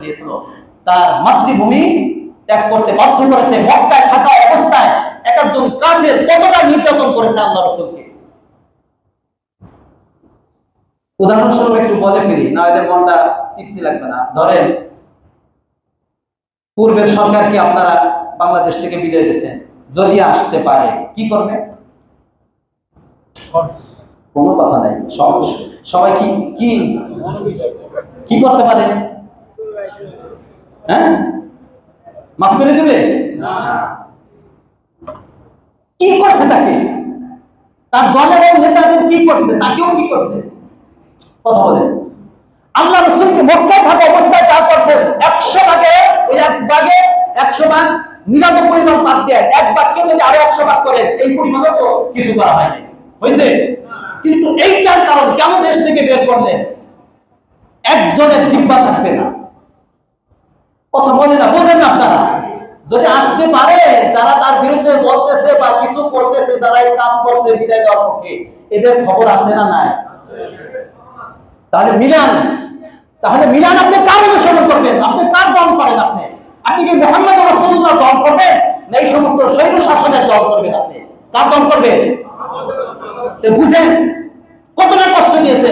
দিয়েছিল। তার মাতৃভূমি ত্যাগ করতে বাধ্য করেছে মক্কায় থাকা অবস্থায় এক একজন কাফের কতটা নির্যাতন করেছে আল্লাহ রসুলকে? উদাহরণস্বরূপ একটু বলে ফিরি না এদের মনটা তৃপ্তি লাগবে না। ধরেন পূর্বের সরকারকে আপনারা বাংলাদেশ থেকে বিদায় দিয়েছেন যদি আসতে পারে কি করবে? কোনো কথা নাই সবাই কি কি কি করতে পারে? হ্যাঁ? মাফ করে দেবে? কি করছে তাকে? তার দলের নেতাদের কি করছে, তাকেও কি করছে? কথা বলেন। আল্লাহ রসুলকে মক্কায় থাকা অবস্থায় যা করছেন। একশো ভাগে এক ভাগে একশো ভাগ নিরানব্বই ভাগ বাদ দেয়। এক যদি আরও একশো ভাগ এই পরিমাণও তো কিছু করা হয়নি। হয়েছে? কিন্তু এইটার কারণ কেন দেশ থেকে বের করলেন? একজনের জিব্বা থাকবে না। কথা বলে না, বোঝেন না আপনারা। যদি আসতে পারে, যারা তার বিরুদ্ধে বলতেছে বা কিছু করতেছে তারা এই কাজ করছে বিদায় দেওয়ার পক্ষে। এদের খবর আছে না নাই? তাহলে মিলান। তাহলে মিলান আপনি কার অনুসরণ করবেন? আপনি কার দল করেন আপনি? আপনি কি মোহাম্মদ রসুল্লাহ দল করবেন? না এই সমস্ত শৈল শাসনের দল করবেন আপনি? কার দল করবেন? বুঝেন, কতটা কষ্ট দিয়েছে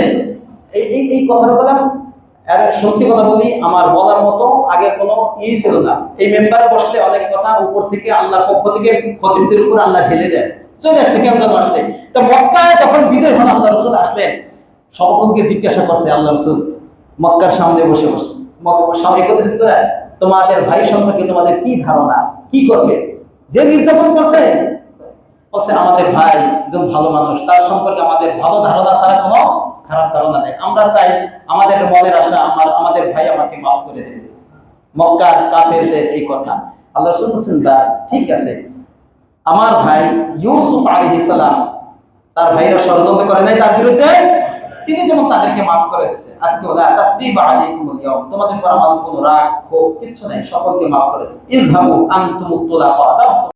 এই এই কথাটা বললাম আর সত্যি কথা বলি, আমার বলার মতো আগে কোনো ই ছিল না। এই মেম্বারে বসলে অনেক কথা, উপর থেকে আল্লাহর পক্ষ থেকে খতিবদের উপর আল্লাহ ঢেলে দেয় চলে আসছে কেন যেন আসছে। তো মক্কায় যখন বিজয় হন আল্লাহ রসুল, আসলেন। সকলকে জিজ্ঞাসা করছে আল্লাহ রসুল, মক্কার সামনে বসে বসে। একত্রিত করে তোমাদের ভাই সম্পর্কে তোমাদের কি ধারণা? কি করবে? যে নির্যাতন করছে বলছে, আমাদের ভাই একজন ভালো মানুষ, তার সম্পর্কে আমাদের ভালো ধারণা ছাড়া কোনো খারাপ ধারণা নেই। আমরা চাই আমাদের মনের আশা আমার, আমাদের ভাই আমাকে মাফ করে দেবে। মক্কার কাফেরদের এই কথা। আল্লাহ দাস ঠিক আছে। আমার ভাই ইউসুফ সালাম, তার ভাইরা ষড়যন্ত্র করে নাই তার বিরুদ্ধে? তিনি যেমন তাদেরকে মাফ করে দিয়েছে। আজকে ওলা তাসরিব আলাইকুমুল ইয়াউম, তোমাদের উপর আমার কোনো রাগ, ক্ষোভ, কিচ্ছু নাই, সকলকে মাফ করে দিই